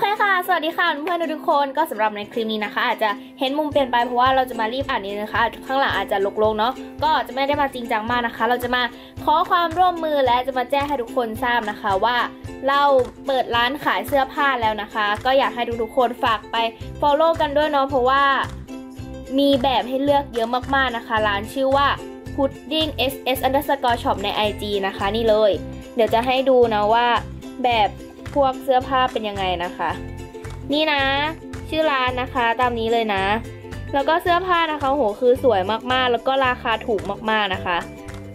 เคค่ะ สวัสดีค่ะเพื่อนๆทุกคนก็สำหรับในคลิปนี้นะคะ อาจจะเห็นมุมเปลี่ยนไปเพราะว่าเราจะมารีบอ่านนี้นะคะ ข้างหลังอาจจะลกๆเนาะก็จะไม่ได้มาจริงจังมากนะคะ เราจะมาขอความร่วมมือและจะมาแจ้งให้ทุกคนทราบนะคะว่าเราเปิดร้านขายเสื้อผ้าแล้วนะคะ ก็อยากให้ทุกๆคนฝากไป follow กันด้วยเนาะเพราะว่ามีแบบให้เลือกเยอะมากๆนะคะ ร้านชื่อว่า pudding ss underscore shop ใน IG นะคะ นี่เลย เดี๋ยวจะให้ดูนะว่าแบบ พวกเสื้อผ้าเป็นยังไงนะคะ นี่นะ ชื่อร้านนะคะตามนี้เลยนะ แล้วก็เสื้อผ้านะคะโหคือสวยมากๆ แล้วก็ราคาถูกมากๆนะคะ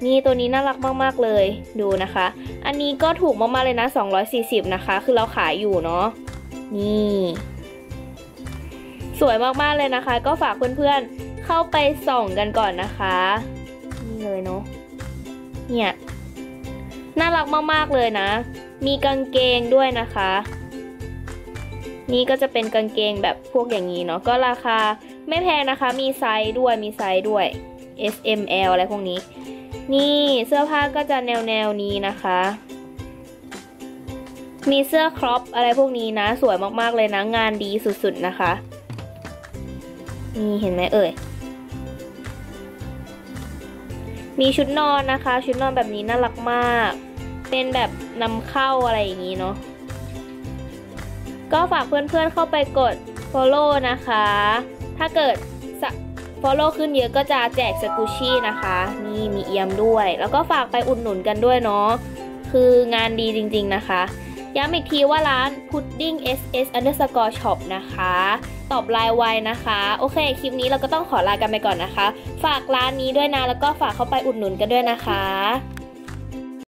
นี่ตัวนี้น่ารักมากๆเลยดูนะคะ อันนี้ก็ถูกมากๆเลยนะ 240 นะคะ คือเราขายอยู่เนาะนี่สวยมากๆเลยนะคะ ก็ฝากเพื่อนๆเข้าไปส่องกันก่อนนะคะนี่เลยเนาะเนี่ยน่ารักมากๆเลยนะ มีกางเกงด้วยนะคะ นี่ก็จะเป็นกางเกงแบบพวกอย่างนี้เนาะ ก็ราคาไม่แพงนะคะ มีไซส์ด้วย มีไซส์ด้วย S M L อะไรพวกนี้ นี่เสื้อผ้าก็จะแนวแนวนี้นะคะ มีเสื้อครอปอะไรพวกนี้นะ สวยมากๆเลยนะ งานดีสุดๆนะคะ นี่เห็นไหมเอ่ย มีชุดนอนนะคะ ชุดนอนแบบนี้น่ารักมาก เป็นแบบนำเข้าอะไรอย่างนี้เนาะก็ฝากเพื่อนๆเข้าไปกด follow นะคะ ถ้าเกิด follow ขึ้นเยอะก็จะแจกสกูชี่นะคะ นี่มีเอียมด้วย แล้วก็ฝากไปอุดหนุนกันด้วยเนาะ คืองานดีจริงๆนะคะ ย้ำอีกทีว่าร้าน pudding ss underscore shop นะคะ ตอบไลน์ไวนะคะ โอเค คลิปนี้เราก็ต้องขอลากันไปก่อนนะคะ ฝากร้านนี้ด้วยนะ แล้วก็ฝากเข้าไปอุดหนุนกันด้วยนะคะ